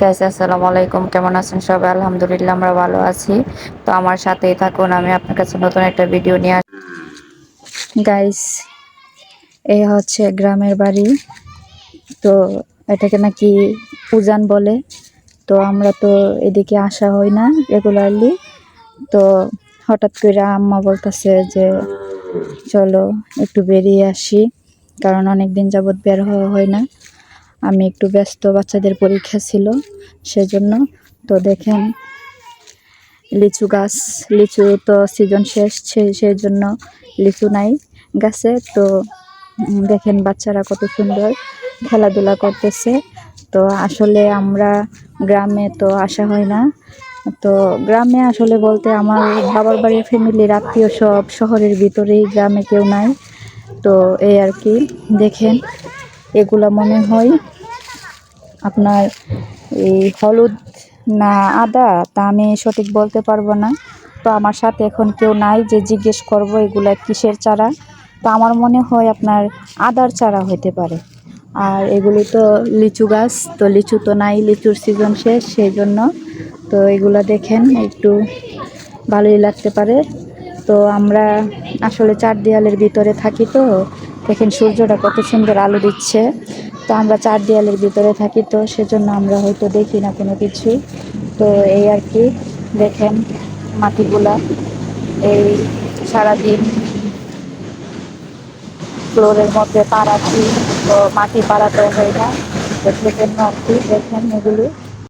Guys আসসালামু আলাইকুম। কেমন আছেন সবাই? আলহামদুলিল্লাহ, আমরা ভালো আছি। তো আমার সাথেই থাকুন, আমি আপনার কাছে নতুন একটা ভিডিও নিয়ে গাইস এই হচ্ছে গ্রামের বাড়ি। তো এটাকে নাকি উজান বলে। তো আমরা তো এদিকে আসা হয় না রেগুলারলি তো হঠাৎ করে আম্মা বলতেছে যে, চলো, একটু বেরিয়ে আসি। কারণ অনেক দিন যাবৎ বের হওয়া হয় না। আমি একটু ব্যস্ত বাচ্চাদের পরীক্ষা ছিল, সেজন্য তো দেখেন লিচু গাছ, লিচু তো সিজন শেষ সেই জন্য লিচু নাই গাছে। তো দেখেন বাচ্চারা কত সুন্দর খেলাধুলা করতেছে। তো আসলে আমরা গ্রামে তো আসা হয় না। তো গ্রামে আসলে বলতে আমার বাবার বাড়ির ফ্যামিলির আত্মীয় সব শহরের ভিতরেই গ্রামে কেউ নাই। তো এই আর কি, দেখেন এগুলা মনে হয় আপনার এই হলুদ না আদা, তা আমি সঠিক বলতে পারব না। তো আমার সাথে এখন কেউ নাই যে জিজ্ঞেস করব এগুলা কিসের চারা। তো আমার মনে হয় আপনার আদার চারা হতে পারে। আর এগুলি তো লিচু গাছ, তো লিচু তো নাই, লিচুর সিজন শেষ, সেই জন্য তো এগুলা দেখেন, একটু ভালোই লাগতে পারে। তো আমরা আসলে চার দেয়ালের ভিতরে থাকি তো দেখেন সূর্যটা কত সুন্দর আলো দিচ্ছে। তো আমরা চার দেয়ালের ভিতরে থাকি, তো সেজন্য আমরা হয়তো দেখি না কোনো কিছু। তো এই আর কি, দেখেন মাটিগুলা। এই সারাদিন ফ্লোরের মধ্যে পাড়াচ্ছি, তো মাটি পাড়াতে হয় না। তো সেজন্য আর কি, দেখেন এগুলি।